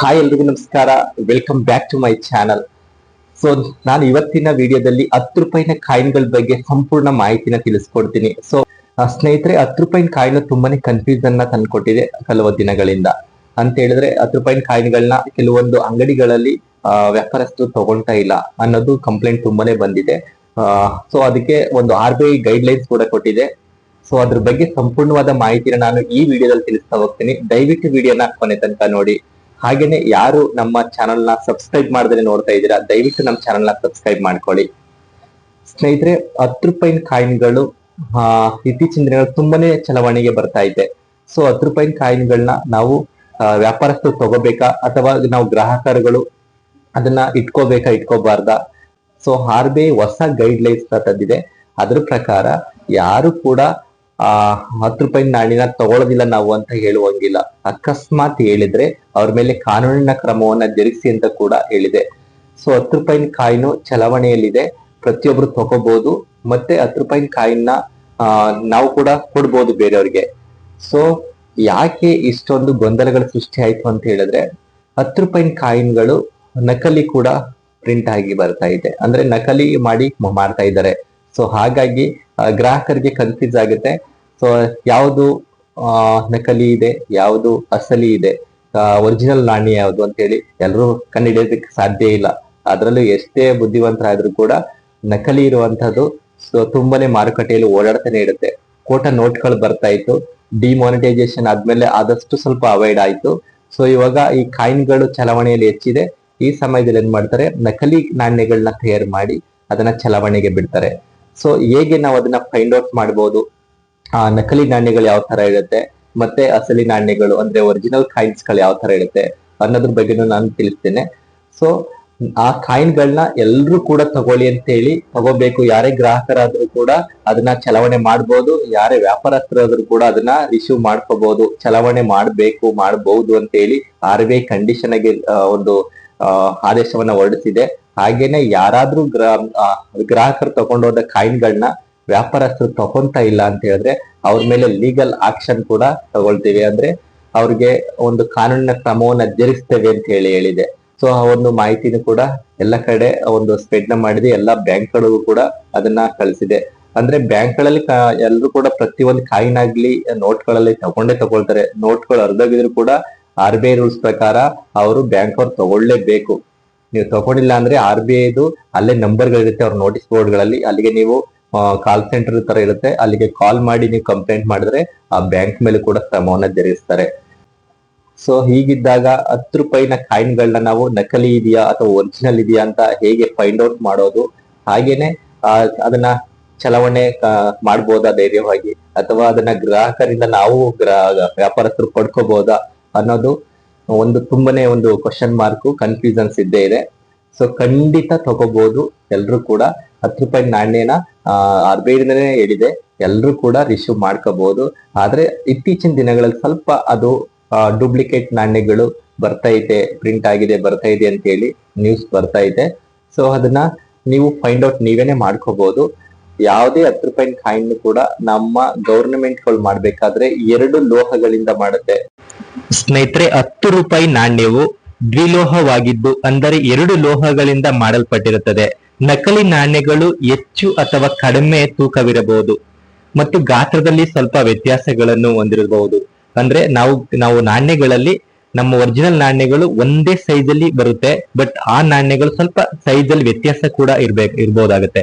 Hi ಎಲ್ರಿಗೂ ನಮಸ್ಕಾರ. Welcome back to my channel so ನಾನು ಇವತ್ತಿನ ವಿಡಿಯೋದಲ್ಲಿ ಹತ್ತು ರೂಪಾಯಿನ ಕಾಯಿನ್ಗಳ ಬಗ್ಗೆ ಸಂಪೂರ್ಣ ಮಾಹಿತಿನ ತಿಳಿಸ್ಕೊಡ್ತೀನಿ. ಸೊ ಸ್ನೇಹಿತರೆ, ಹತ್ತು ರೂಪಾಯಿನ ಕಾಯಿನ್ ತುಂಬಾನೇ ಕನ್ಫ್ಯೂಸನ್ನ ತಂದ್ಕೊಟ್ಟಿದೆ ಕೆಲವು ದಿನಗಳಿಂದ. ಅಂತ ಹೇಳಿದ್ರೆ, ಹತ್ತು ರೂಪಾಯಿನ ಕಾಯಿನ್ಗಳನ್ನ ಕೆಲವೊಂದು ಅಂಗಡಿಗಳಲ್ಲಿ ವ್ಯಾಪಾರಸ್ಥರು ತಗೊಳ್ತಾ ಇಲ್ಲ ಅನ್ನೋದು ಕಂಪ್ಲೇಂಟ್ ತುಂಬಾನೇ ಬಂದಿದೆ. ಸೊ ಅದಕ್ಕೆ ಒಂದು R B I guidelines ಕೂಡ ಕೊಟ್ಟಿದೆ. ಸೊ ಅದ್ರ ಬಗ್ಗೆ ಸಂಪೂರ್ಣವಾದ ಮಾಹಿತಿನ ನಾನು ಈ ವಿಡಿಯೋದಲ್ಲಿ ತಿಳಿಸ್ತಾ ಹೋಗ್ತೀನಿ. ದಯವಿಟ್ಟು ವಿಡಿಯೋನ ಕೊನೆ ತನಕ ನೋಡಿ. ಹಾಗೇನೆ ಯಾರು ನಮ್ಮ ಚಾನೆಲ್ನ ಸಬ್ಸ್ಕ್ರೈಬ್ ಮಾಡಿದ್ರೆ ನೋಡ್ತಾ ಇದ್ದೀರಾ ದಯವಿಟ್ಟು ನಮ್ಮ ಚಾನಲ್ನ ಸಬ್ಸ್ಕ್ರೈಬ್ ಮಾಡ್ಕೊಳ್ಳಿ. ಸ್ನೇಹಿತರೆ ಹತ್ತು ರೂಪಾಯಿ ಕಾಯಿನ್ಗಳು ಆ, ಇತ್ತೀಚಿನ ದಿನಗಳು ತುಂಬಾನೇ ಚಲಾವಣೆಗೆ ಬರ್ತಾ ಇದೆ. ಸೊ ಹತ್ತು ರೂಪಾಯಿ ಕಾಯಿನ್ಗಳನ್ನ ನಾವು ವ್ಯಾಪಾರಸ್ಥರು ತಗೋಬೇಕಾ ಅಥವಾ ನಾವು ಗ್ರಾಹಕರುಗಳು ಅದನ್ನ ಇಟ್ಕೋಬೇಕಾ ಇಟ್ಕೋಬಾರ್ದಾ? ಸೊ ಆರ್ ಬಿ ಐ ಹೊಸ ಗೈಡ್ ಲೈನ್ಸ್ ತಂದಿದೆ. ಅದ್ರ ಪ್ರಕಾರ ಯಾರು ಕೂಡ ಆ, ಹತ್ತು ರೂಪಾಯಿ ನಾಣ್ಯನ ತಗೊಳ್ಳೋದಿಲ್ಲ ನಾವು ಅಂತ ಹೇಳುವಂಗಿಲ್ಲ. ಅಕಸ್ಮಾತ್ ಹೇಳಿದ್ರೆ ಅವ್ರ ಮೇಲೆ ಕಾನೂನಿನ ಕ್ರಮವನ್ನ ಜರುಗಿಸಿ ಅಂತ ಕೂಡ ಹೇಳಿದೆ. ಸೊ ಹತ್ತು ರೂಪಾಯಿನ ಕಾಯಿನು ಚಲಾವಣೆಯಲ್ಲಿದೆ. ಪ್ರತಿಯೊಬ್ರು ತಗೋಬಹುದು ಮತ್ತೆ ಹತ್ತು ರೂಪಾಯಿನ ಕಾಯಿನ ನಾವು ಕೂಡ ಕೊಡ್ಬೋದು ಬೇರೆಯವ್ರಿಗೆ. ಸೊ ಯಾಕೆ ಇಷ್ಟೊಂದು ಗೊಂದಲಗಳು ಸೃಷ್ಟಿ ಆಯ್ತು ಅಂತ ಹೇಳಿದ್ರೆ, ಹತ್ತು ರೂಪಾಯಿನ ಕಾಯಿನ್ಗಳು ನಕಲಿ ಕೂಡ ಪ್ರಿಂಟ್ ಆಗಿ ಬರ್ತಾ ಇದೆ. ಅಂದ್ರೆ ನಕಲಿ ಮಾಡಿ ಮಾಡ್ತಾ ಇದ್ದಾರೆ. ಸೊ ಹಾಗಾಗಿ ಗ್ರಾಹಕರಿಗೆ ಕನ್ಫ್ಯೂಸ್ ಆಗುತ್ತೆ. ಸೊ ಯಾವುದು ನಕಲಿ ಇದೆ, ಯಾವುದು ಅಸಲಿ ಇದೆ ಒರಿಜಿನಲ್ ನಾಣ್ಯ ಯಾವುದು ಅಂತ ಹೇಳಿ ಎಲ್ಲರೂ ಕಂಡುಹಿಡಿಯೋದಕ್ಕೆ ಸಾಧ್ಯ ಇಲ್ಲ. ಅದರಲ್ಲೂ ಎಷ್ಟೇ ಬುದ್ಧಿವಂತರಾದ್ರೂ ಕೂಡ ನಕಲಿ ಇರುವಂತದ್ದು ಸೊ, ತುಂಬಾನೇ ಮಾರುಕಟ್ಟೆಯಲ್ಲಿ ಓಡಾಡ್ತಾನೆ ಇರುತ್ತೆ. ಕೋಟ ನೋಟ್ಗಳು ಬರ್ತಾ ಇತ್ತು. ಡಿಮಾನಿಟೈಸೇಷನ್ ಆದ್ಮೇಲೆ ಆದಷ್ಟು ಸ್ವಲ್ಪ ಅವಾಯ್ಡ್ ಆಯ್ತು. ಸೊ, ಇವಾಗ ಈ ಕಾಯಿನ್ಗಳು ಚಲಾವಣೆಯಲ್ಲಿ ಹೆಚ್ಚಿದೆ. ಈ ಸಮಯದಲ್ಲಿ ಏನ್ ಮಾಡ್ತಾರೆ? ನಕಲಿ ನಾಣ್ಯಗಳನ್ನ ತಯಾರು ಮಾಡಿ ಅದನ್ನ ಚಲಾವಣೆಗೆ ಬಿಡ್ತಾರೆ. ಸೊ ಹೇಗೆ ನಾವು ಅದನ್ನ ಫೈಂಡ್ ಔಟ್ ಮಾಡಬಹುದು ಆ, ನಕಲಿ ನಾಣ್ಯಗಳು ಯಾವ ತರ ಇರುತ್ತೆ? ಮತ್ತೆ ಅಸಲಿ ನಾಣ್ಯಗಳು, ಅಂದ್ರೆ ಒರಿಜಿನಲ್ ಕಾಯಿನ್ಸ್ಗಳು ಯಾವ ತರ ಇರುತ್ತೆ ಅನ್ನೋದ್ರ ಬಗ್ಗೆನೂ ನಾನು ತಿಳಿಸ್ತೇನೆ. ಸೊ ಆ ಕಾಯಿನ್ಗಳನ್ನ ಎಲ್ರು ಕೂಡ ತಗೊಳ್ಳಿ ಅಂತ ಹೇಳಿ ತಗೋಬೇಕು. ಯಾರೇ ಗ್ರಾಹಕರಾದ್ರೂ ಕೂಡ ಅದನ್ನ ಚಲಾವಣೆ ಮಾಡ್ಬೋದು. ಯಾರೇ ವ್ಯಾಪಾರಸ್ಥರಾದ್ರು ಕೂಡ ಅದನ್ನ ರಿಸೀವ್ ಮಾಡ್ಕೋಬಹುದು ಚಲಾವಣೆ ಮಾಡ್ಬೇಕು ಮಾಡಬಹುದು ಅಂತ ಹೇಳಿ ಆರ್ ಬಿ ಐ ಕಂಡೀಷನ್ ಆಗಿ ಒಂದು ಆದೇಶವನ್ನ ಹೊರಡಿಸಿದೆ. ಹಾಗೇನೆ ಯಾರಾದ್ರೂ ಗ್ರಾ ಗ್ರಾಹಕರು ತಗೊಂಡೋದ ಕಾಯಿನ್ಗಳನ್ನ ವ್ಯಾಪಾರಸ್ಥರು ತಗೊಂತ ಇಲ್ಲ ಅಂತ ಹೇಳಿದ್ರೆ ಅವ್ರ ಮೇಲೆ ಲೀಗಲ್ ಆಕ್ಷನ್ ಕೂಡ ತಗೊಳ್ತೀವಿ. ಅಂದ್ರೆ ಅವ್ರಿಗೆ ಒಂದು ಕಾನೂನಿನ ಕ್ರಮವನ್ನ ಜರಿಸ್ತೇವೆ ಅಂತ ಹೇಳಿ ಹೇಳಿದೆ. ಸೊ ಆ ಒಂದು ಮಾಹಿತಿನೂ ಕೂಡ ಎಲ್ಲ ಕಡೆ ಒಂದು ಸ್ಪ್ರೆಡ್ನ ಮಾಡಿದೆ. ಎಲ್ಲ ಬ್ಯಾಂಕ್ಗಳಿಗೂ ಕೂಡ ಅದನ್ನ ಕಳಿಸಿದೆ. ಅಂದ್ರೆ ಬ್ಯಾಂಕ್ಗಳಲ್ಲಿ ಎಲ್ಲರೂ ಕೂಡ ಪ್ರತಿ ಒಂದು ಕಾಯಿನ್ ಆಗ್ಲಿ, ನೋಟ್ಗಳಲ್ಲಿ ತಗೊಂಡೇ ತಗೊಳ್ತಾರೆ. ನೋಟ್ಗಳು ಅರ್ಧೋಗಿದ್ರು ಕೂಡ ಆರ್ ಬಿ ಐ ರೂಲ್ಸ್ ಪ್ರಕಾರ ಅವರು ಬ್ಯಾಂಕ್ ಅವ್ರು ತಗೊಳ್ಳೇಬೇಕು. ನೀವು ತಗೊಂಡಿಲ್ಲ ಅಂದ್ರೆ ಆರ್ ಬಿ ಐದು ಅಲ್ಲೇ ನಂಬರ್ಗಳಿರುತ್ತೆ ಅವ್ರ ನೋಟಿಸ್ ಬೋರ್ಡ್ಗಳಲ್ಲಿ ಅಲ್ಲಿಗೆ ನೀವು ಕಾಲ್ ಸೆಂಟರ್ ತರ ಇರುತ್ತೆ. ಅಲ್ಲಿಗೆ ಕಾಲ್ ಮಾಡಿ ನೀವು ಕಂಪ್ಲೇಂಟ್ ಮಾಡಿದ್ರೆ ಆ ಬ್ಯಾಂಕ್ ಮೇಲೆ ಕೂಡ ಕ್ರಮವನ್ನ ಜರುಗಿಸ್ತಾರೆ. ಸೊ ಹೀಗಿದ್ದಾಗ ಹತ್ತು ರೂಪಾಯಿನ ಕಾಯಿನ್ಗಳನ್ನ ನಾವು ನಕಲಿ ಇದೆಯಾ ಅಥವಾ ಒರಿಜಿನಲ್ ಇದೆಯಾ ಅಂತ ಹೇಗೆ ಫೈಂಡ್ ಔಟ್ ಮಾಡೋದು, ಹಾಗೇನೆ ಅದನ್ನ ಚಲಾವಣೆ ಮಾಡ್ಬೋದಾ ಧೈರ್ಯವಾಗಿ? ಅಥವಾ ಅದನ್ನ ಗ್ರಾಹಕರಿಂದ ನಾವು ವ್ಯಾಪಾರಸ್ಥರು ಪಡ್ಕೋಬಹುದಾ ಅನ್ನೋದು ಒಂದು ತುಂಬಾನೇ ಒಂದು ಕ್ವಶನ್ ಮಾರ್ಕ್ ಕನ್ಫ್ಯೂಷನ್ಸ್ ಇದ್ದೇ ಇದೆ. ಸೊ ಖಂಡಿತ ತಗೋಬಹುದು ಎಲ್ರು ಕೂಡ ಹತ್ತು ರೂಪಾಯಿ ನಾಣ್ಯನ ಆರ್ ಬಿ ಹೇಳಿದೆ. ಎಲ್ರು ಕೂಡ ರಿಶೀವ್ ಮಾಡ್ಕೋಬಹುದು ಆದ್ರೆ, ಇತ್ತೀಚಿನ ದಿನಗಳಲ್ಲಿ ಸ್ವಲ್ಪ ಅದು ಡೂಪ್ಲಿಕೇಟ್ ನಾಣ್ಯಗಳು ಬರ್ತಾ ಇದೆ ಪ್ರಿಂಟ್ ಆಗಿದೆ, ಬರ್ತಾ ಇದೆ ಅಂತ ಹೇಳಿ ನ್ಯೂಸ್ ಬರ್ತಾ ಇದೆ. ಸೊ ಅದನ್ನ ನೀವು ಫೈಂಡ್ ಔಟ್ ನೀವೇನೆ ಮಾಡ್ಕೋಬಹುದು ಯಾವುದೇ ಹತ್ತು ರೂಪಾಯಿ ಕಾಯಿನ್ ಕೂಡ ನಮ್ಮ ಗವರ್ನಮೆಂಟ್ಗಳು ಮಾಡ್ಬೇಕಾದ್ರೆ ಎರಡು ಲೋಹಗಳಿಂದ ಮಾಡುತ್ತೆ. ಸ್ನೇಹಿತರೆ, ಹತ್ತು ರೂಪಾಯಿ ನಾಣ್ಯವು ದ್ವಿಲೋಹವಾಗಿದ್ದು, ಅಂದರೆ ಎರಡು ಲೋಹಗಳಿಂದ ಮಾಡಲ್ಪಟ್ಟಿರುತ್ತದೆ. ನಕಲಿ ನಾಣ್ಯಗಳು ಹೆಚ್ಚು ಅಥವಾ ಕಡಿಮೆ ತೂಕವಿರಬಹುದು ಮತ್ತು ಗಾತ್ರದಲ್ಲಿ ಸ್ವಲ್ಪ ವ್ಯತ್ಯಾಸಗಳನ್ನು ಹೊಂದಿರಬಹುದು. ಅಂದ್ರೆ ನಾವು ನಾವು ನಾಣ್ಯಗಳಲ್ಲಿ ನಮ್ಮ ಒರಿಜಿನಲ್ ನಾಣ್ಯಗಳು ಒಂದೇ ಸೈಜ್ ಅಲ್ಲಿ ಬರುತ್ತೆ, ಬಟ್ ಆ ನಾಣ್ಯಗಳು ಸ್ವಲ್ಪ ಸೈಜ್ ಅಲ್ಲಿ ವ್ಯತ್ಯಾಸ ಕೂಡ ಇರ್ಬೇಕು, ಇರ್ಬೋದಾಗತ್ತೆ.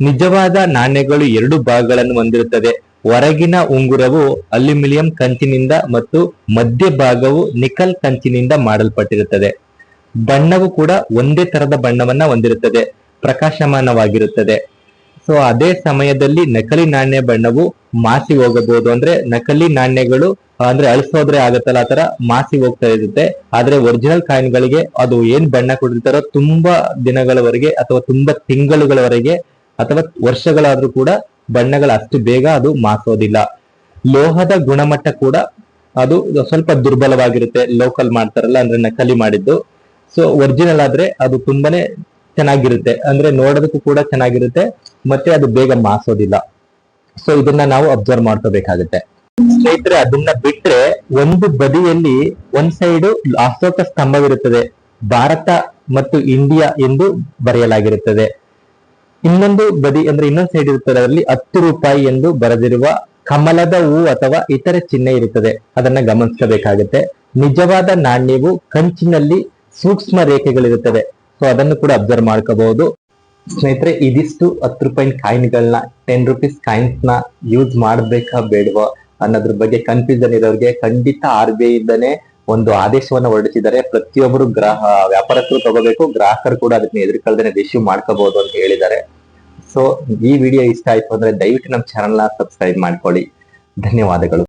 ನಿಜವಾದ ನಾಣ್ಯಗಳು ಎರಡು ಭಾಗಗಳನ್ನು ಹೊಂದಿರುತ್ತದೆ. ಹೊರಗಿನ ಉಂಗುರವು ಅಲ್ಯೂಮಿನಿಯಂ ಕಂಚಿನಿಂದ ಮತ್ತು ಮಧ್ಯಭಾಗವು ನಿಕಲ್ ಕಂಚಿನಿಂದ ಮಾಡಲ್ಪಟ್ಟಿರುತ್ತದೆ. ಬಣ್ಣವು ಕೂಡ ಒಂದೇ ತರದ ಬಣ್ಣವನ್ನ ಹೊಂದಿರುತ್ತದೆ, ಪ್ರಕಾಶಮಾನವಾಗಿರುತ್ತದೆ. ಸೊ ಅದೇ ಸಮಯದಲ್ಲಿ ನಕಲಿ ನಾಣ್ಯ ಬಣ್ಣವು ಮಾಸಿ ಹೋಗಬಹುದು. ಅಂದ್ರೆ ನಕಲಿ ನಾಣ್ಯಗಳು, ಅಂದ್ರೆ ಅಳಿಸೋದ್ರೆ ಆಗತ್ತಲ್ಲ ಆತರ ಮಾಸಿ ಹೋಗ್ತಾ ಇರುತ್ತೆ. ಆದ್ರೆ ಒರಿಜಿನಲ್ ಕಾಯಿನ್ಗಳಿಗೆ ಅದು ಏನ್ ಬಣ್ಣ ಕೊಟ್ಟಿರ್ತಾರೋ ತುಂಬಾ ದಿನಗಳವರೆಗೆ ಅಥವಾ ತುಂಬಾ ತಿಂಗಳುಗಳವರೆಗೆ ಅಥವಾ ವರ್ಷಗಳಾದ್ರೂ ಕೂಡ ಬಣ್ಣಗಳು ಅಷ್ಟು ಬೇಗ ಅದು ಮಾಸೋದಿಲ್ಲ. ಲೋಹದ ಗುಣಮಟ್ಟ ಕೂಡ ಅದು ಸ್ವಲ್ಪ ದುರ್ಬಲವಾಗಿರುತ್ತೆ ಲೋಕಲ್ ಮಾಡ್ತಾರಲ್ಲ, ಅಂದ್ರೆ ನಕಲಿ ಮಾಡಿದ್ದು. ಸೊ ಒರಿಜಿನಲ್ ಆದ್ರೆ ಅದು ತುಂಬಾನೇ ಚೆನ್ನಾಗಿರುತ್ತೆ. ಅಂದ್ರೆ ನೋಡೋದಕ್ಕೂ ಕೂಡ ಚೆನ್ನಾಗಿರುತ್ತೆ, ಮತ್ತೆ ಅದು ಬೇಗ ಮಾಸೋದಿಲ್ಲ. ಸೊ ಇದನ್ನ ನಾವು ಅಬ್ಸರ್ವ್ ಮಾಡ್ಕೋಬೇಕಾಗುತ್ತೆ. ಸ್ನೇಹಿತರೆ, ಅದನ್ನ ಬಿಟ್ರೆ ಒಂದು ಬದಿಯಲ್ಲಿ ಒಂದ್ ಸೈಡು ಅಶೋಕ ಸ್ತಂಭವಿರುತ್ತದೆ. ಭಾರತ ಮತ್ತು ಇಂಡಿಯಾ ಎಂದು ಬರೆಯಲಾಗಿರುತ್ತದೆ. ಇನ್ನೊಂದು ಬದಿ ಅಂದ್ರೆ ಇನ್ನೊಂದು ಸೈಡ್ ಇರುತ್ತದೆ. ಅದರಲ್ಲಿ ಹತ್ತು ರೂಪಾಯಿ ಎಂದು ಬರೆದಿರುವ ಕಮಲದ ಹೂ ಅಥವಾ ಇತರೆ ಚಿಹ್ನೆ ಇರುತ್ತದೆ. ಅದನ್ನ ಗಮನಿಸಬೇಕಾಗುತ್ತೆ. ನಿಜವಾದ ನಾಣ್ಯವು ಕಂಚಿನಲ್ಲಿ ಸೂಕ್ಷ್ಮ ರೇಖೆಗಳಿರುತ್ತದೆ. ಸೊ ಅದನ್ನು ಕೂಡ ಅಬ್ಸರ್ವ್ ಮಾಡ್ಕೋಬಹುದು. ಸ್ನೇಹಿತರೆ, ಇದಿಷ್ಟು ಹತ್ತು ರೂಪಾಯಿ ಕಾಯಿನ್ಗಳನ್ನ ಟೆನ್ ರುಪೀಸ್ ಕಾಯಿನ್ಸ್ನ ಯೂಸ್ ಮಾಡ್ಬೇಕಾ ಬೇಡವಾ ಅನ್ನೋದ್ರ ಬಗ್ಗೆ ಕನ್ಫ್ಯೂಷನ್ ಇರೋರಿಗೆ ಖಂಡಿತ ಆರ್ ಬಿ ಐ ಇಂದನೇ ಒಂದು ಆದೇಶವನ್ನ ಹೊರಡಿಸಿದರೆ ಪ್ರತಿಯೊಬ್ಬರು ಗ್ರಾಹ, ವ್ಯಾಪಾರಸ್ಥರು ತಗೋಬೇಕು. ಗ್ರಾಹಕರು ಕೂಡ ಅದನ್ನ ಎದುರುಕಲ್ದೇನೆ ರಿಸೀವ್ ಮಾಡ್ಕೋಬಹುದು ಅಂತ ಹೇಳಿದ್ದಾರೆ. ಸೊ ಈ ವಿಡಿಯೋ ಇಷ್ಟ ಆಯ್ತು ಅಂದ್ರೆ ದಯವಿಟ್ಟು ನಮ್ಮ ಚಾನಲ್ನ ಸಬ್ಸ್ಕ್ರೈಬ್ ಮಾಡ್ಕೊಳ್ಳಿ. ಧನ್ಯವಾದಗಳು.